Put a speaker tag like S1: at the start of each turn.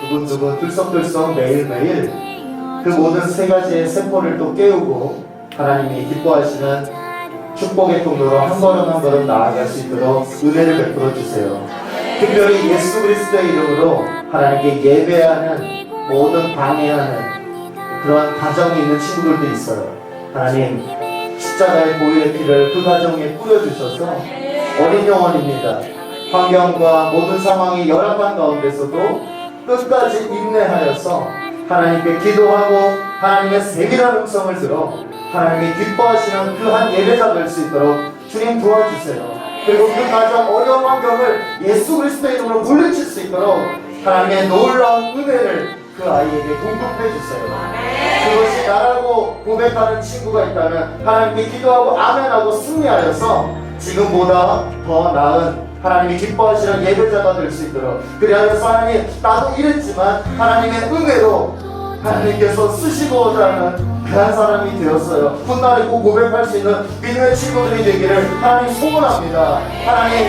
S1: 두근두근 들썩들썩 매일매일 그 모든 세 가지의 세포를 또 깨우고 하나님이 기뻐하시는 축복의 통로로 한 걸음 한 걸음 나아갈 수 있도록 은혜를 베풀어 주세요. 특별히 예수 그리스도의 이름으로 하나님께 예배하는 모든 방해하는 그런 가정이 있는 친구들도 있어요. 하나님 십자가의 보혈의 피를 그 가정에 뿌려주셔서 어린 영혼입니다. 환경과 모든 상황이 열악한 가운데서도 끝까지 인내하여서 하나님께 기도하고 하나님의 세밀한 음성을 들어 하나님이 기뻐하시는 그한 예배자 될 수 있도록 주님 도와주세요. 그리고 그 가정 어려운 환경을 예수 그리스도의 이름으로 물리칠 수 있도록 하나님의 놀라운 은혜를 그 아이에게 공급해 주세요. 그것이 나라고 고백하는 친구가 있다면 하나님께 기도하고 아멘하고 승리하여서 지금보다 더 나은 하나님이 기뻐하시는 예배자가 될 수 있도록 그리하여서 하나님 나도 이랬지만 하나님의 은혜로 하나님께서 쓰시고자 하는 그한 사람이 되었어요. 훗날에 꼭 고백할 수 있는 믿음의 친구들이 되기를 하나님 소원합니다. 하나님